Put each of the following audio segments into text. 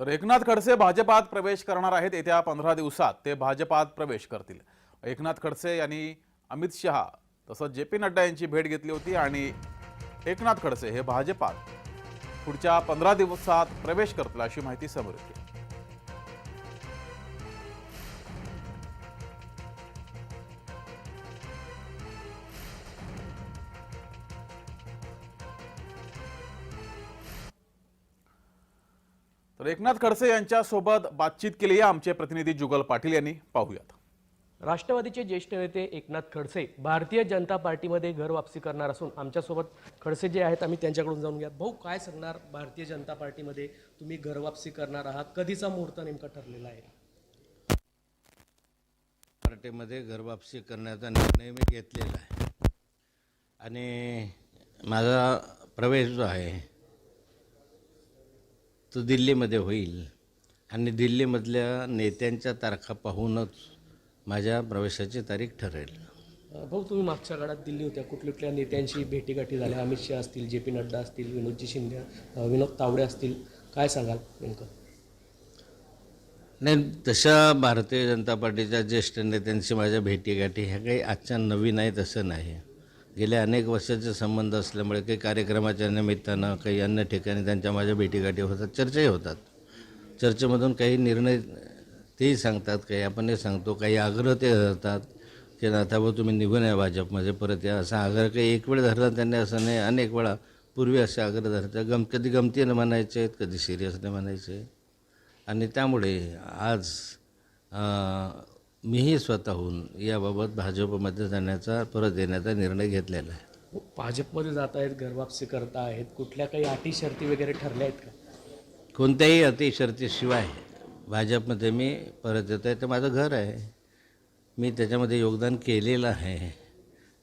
तर एकनाथ खडसे भाजपात प्रवेश करणार आहेत येत्या पंधरा दिवसात. ते भाजपात प्रवेश करतील. एकनाथ खडसे यांनी अमित शहा तसंच जे पी नड्डा यांची भेट घेतली होती आणि एकनाथ खडसे हे भाजपात पुढच्या पंधरा दिवसात प्रवेश करतील अशी माहिती समोर येते. तर एकनाथ खडसे यांच्यासोबत बातचीत केली आहे आमचे प्रतिनिधी जुगल पाटील यांनी. पाहूयात. राष्ट्रवादीचे ज्येष्ठ नेते एकनाथ खडसे भारतीय जनता पार्टीमध्ये घर वापसी करणार असून आमच्यासोबत खडसे जे आहेत आम्ही त्यांच्याकडून जाऊन घ्या. भाऊ काय सांगणार भारतीय जनता पार्टीमध्ये? तुम्ही घर वापसी करणार आहात. कधीचा मुहूर्त नेमका ठरलेला आहे? पार्टीमध्ये घरवापसी करण्याचा निर्णय मी घेतलेला आहे. आणि माझा प्रवेश जो आहे तो दिल्लीमध्ये होईल. आणि दिल्लीमधल्या नेत्यांच्या तारखा पाहूनच माझ्या प्रवेशाची तारीख ठरेल. भाऊ तुम्ही मागच्या काळात दिल्ली होत्या. कुठल्या कुठल्या नेत्यांशी भेटीगाठी झाल्या? अमित शहा असतील जे पी नड्डा असतील विनोदजी शिंदे विनोद तावडे असतील. काय सांगाल नेमकं? नाही तशा भारतीय जनता पार्टीच्या ज्येष्ठ नेत्यांशी माझ्या भेटीगाठी ह्या काही आजच्या नवीन आहेत असं नाही. गेल्या अनेक वर्षाचे संबंध असल्यामुळे काही कार्यक्रमाच्या निमित्तानं काही अन्य ठिकाणी त्यांच्या माझ्या भेटीगाठी होतात चर्चाही होतात. चर्चेमधून काही निर्णय तेही सांगतात काही आपण हे सांगतो काही आग्रह ते धरतात की नाथाभाऊ तुम्ही निघून या भाजपमध्ये परत या. असा आग्रह काही एक वेळ धरला त्यांनी असं नाही अनेक वेळा पूर्वी असे आग्रह धरतात. गम कधी गमतीनं म्हणायचे आहेत कधी सिरियसने म्हणायचे. आणि त्यामुळे आज मीही स्वतःहून याबाबत भाजपमध्ये जाण्याचा परत येण्याचा निर्णय घेतलेला आहे. भाजपमध्ये जात आहेत घर वापसी करता आहेत कुठल्या काही अटी शर्ती वगैरे ठरल्या आहेत का? कोणत्याही अति शर्तीशिवाय भाजपमध्ये मी परत येतो आहे तर माझं घर आहे. मी त्याच्यामध्ये योगदान केलेलं आहे.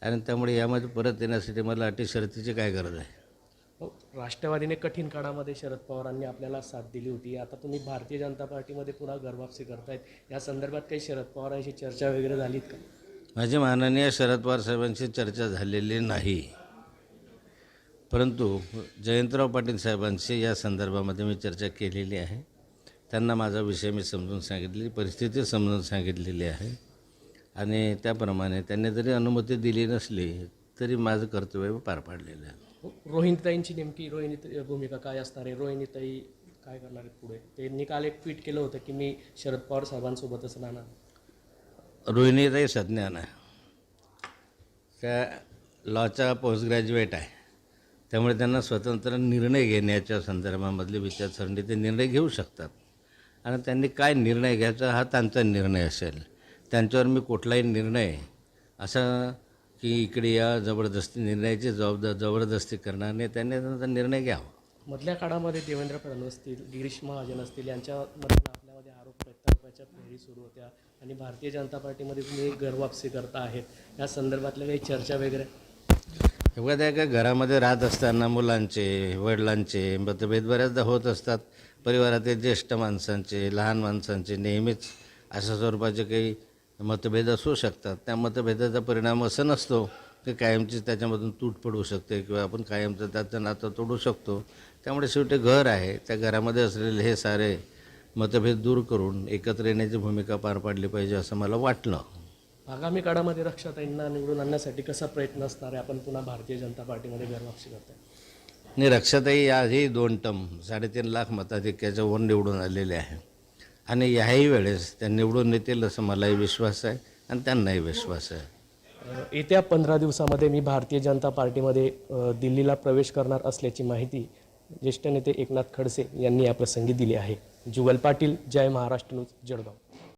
आणि त्यामुळे यामध्ये परत येण्यासाठी मला अटी शर्तीची काय गरज आहे? राष्ट्रवादीने कठीण काळामध्ये शरद पवारांनी आपल्याला साथ दिली होती. आता तुम्ही भारतीय जनता पार्टीमध्ये पुन्हा घरवापसी करतायत. या संदर्भात काही शरद पवारांशी चर्चा वगैरे झालीत का? माझी माननीय शरद पवार साहेबांशी चर्चा झालेली नाही. परंतु जयंतराव पाटील साहेबांशी या संदर्भामध्ये मी चर्चा केलेली आहे. त्यांना माझा विषय मी समजून सांगितलेली परिस्थिती समजून सांगितलेली आहे. आणि त्याप्रमाणे त्यांनी जरी अनुमती दिली नसली तरी माझं कर्तव्य पार पाडलेलं आहे. रोहिणीताईंची नेमकी रोहिणी भूमिका काय असणार आहे? रोहिणीताई काय करणार आहेत पुढे? त्यांनी काल एक ट्विट केलं होतं की मी शरद पवार साहेबांसोबतच राहणार. रोहिणीताई सज्ञान आहे. त्या लॉचा पोस्ट ग्रॅज्युएट आहे. त्यामुळे त्यांना स्वतंत्र निर्णय घेण्याच्या संदर्भामधली विचारसरणी ते निर्णय घेऊ शकतात. आणि त्यांनी काय निर्णय घ्यायचा हा त्यांचा निर्णय असेल. त्यांच्यावर मी कुठलाही निर्णय असा की इकडे या जबरदस्ती निर्णयाची जबाबदार जबरदस्ती करणार नाही त्यांनी त्यांचा निर्णय घ्यावा. मधल्या काळामध्ये देवेंद्र फडणवीस असतील गिरीश महाजन असतील यांच्यामधून आपल्यामध्ये आरोप प्रत्यारोपाच्या फेरी सुरू होत्या. आणि भारतीय जनता पार्टीमध्ये तुम्ही घरवापसी करता आहेत. या संदर्भातल्या काही चर्चा वगैरे? एवढ्या त्या काय घरामध्ये राहत असताना मुलांचे वडिलांचे मतभेद बऱ्याचदा होत असतात. परिवारातील ज्येष्ठ माणसांचे लहान माणसांचे नेहमीच अशा स्वरूपाचे काही मतभेद असू शकतात. त्या मतभेदाचा परिणाम असं नसतो की कायमची त्याच्यामधून तूट पडू शकते किंवा आपण कायमचं त्याचं नातं तोडू शकतो. त्यामुळे शेवटी घर आहे. त्या घरामध्ये असलेले हे सारे मतभेद दूर करून एकत्र येण्याची भूमिका पार पाडली पाहिजे असं मला वाटलं. आगामी काळामध्ये रक्षाताईंना निवडून आणण्यासाठी कसा प्रयत्न असणार आहे? आपण पुन्हा भारतीय जनता पार्टीमध्ये घरवापसी करताय. आणि रक्षाताई आजही दोन टम साडेतीन लाख मताधिक्याच्या वर निवडून आलेले आहे. आणि याही वेळेस त्या निवडून येतील असं मलाही विश्वास आहे आणि त्यांनाही विश्वास आहे. येत्या पंधरा दिवसामध्ये मी भारतीय जनता पार्टीमध्ये दिल्लीला प्रवेश करणार असल्याची माहिती ज्येष्ठ नेते एकनाथ खडसे यांनी या प्रसंगी दिली आहे. जुगल पाटील जय महाराष्ट्र न्यूज जळगाव.